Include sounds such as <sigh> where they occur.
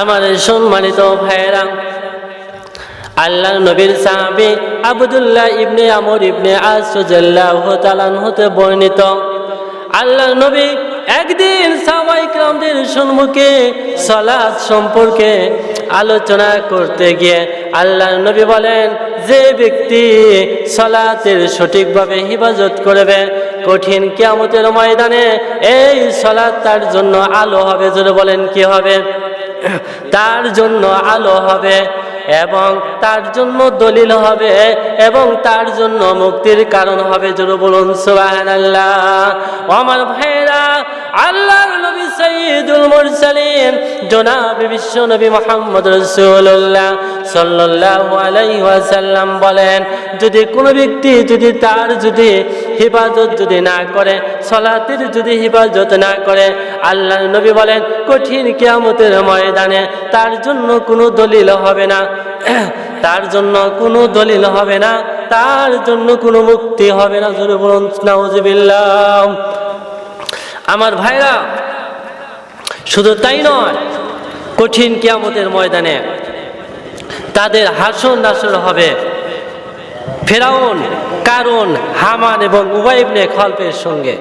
আমার সম্মানিত ভাইয়েরা, আল্লাহ নবীর সাহাবি আবদুল্লাহ ইবনে আমর ইবনে আসল্লাহ তালান হতে বর্ণিত, আল্লাহ নবী একদিন সাবাই ক্রামদের সম্মুখে সলাদ সম্পর্কে আলোচনা করতে গিয়ে আল্লাহ নবী বলেন, যে ব্যক্তি সলাতের সঠিকভাবে হিফাজত করবে, কঠিন কিয়ামতের ময়দানে এই সলাৎ তার জন্য আলো হবে। যদি বলেন, কি হবে? তার জন্য আলো হবে এবং তার জন্য দলিল হবে এবং তার জন্য মুক্তির কারণ হবে। যদি বলুন সুবাহান আল্লাহ আমার ভাইরা আল্লাহর নবী সঈদুল মুরসালিন, জনাব বিশ্ব নবী মোহাম্মদ রসুল্লাহ সাল্লাল্লাহু আলাইহি ওয়াসাল্লাম বলেন, যদি কোনো ব্যক্তি যদি তার যদি হিফাজত যদি না করে, সলাতের যদি হিফাজত না করে আল্লাহ নবী বলেন, কঠিন কেয়ামতের ময়দানে তার জন্য কোনো দলিল হবে না। <clears throat> তার জন্য কোনো দলিল হবে না। তার জন্য কোনো মুক্তি হবে না। বলুন আমার ভাইরা, শুধু তাই নয়, কঠিন কিয়ামতের ময়দানে তাদের হাসন নাসর হবে। ফেরাউন কারণ হামান এবং উবাইবনে খল্পের সঙ্গে।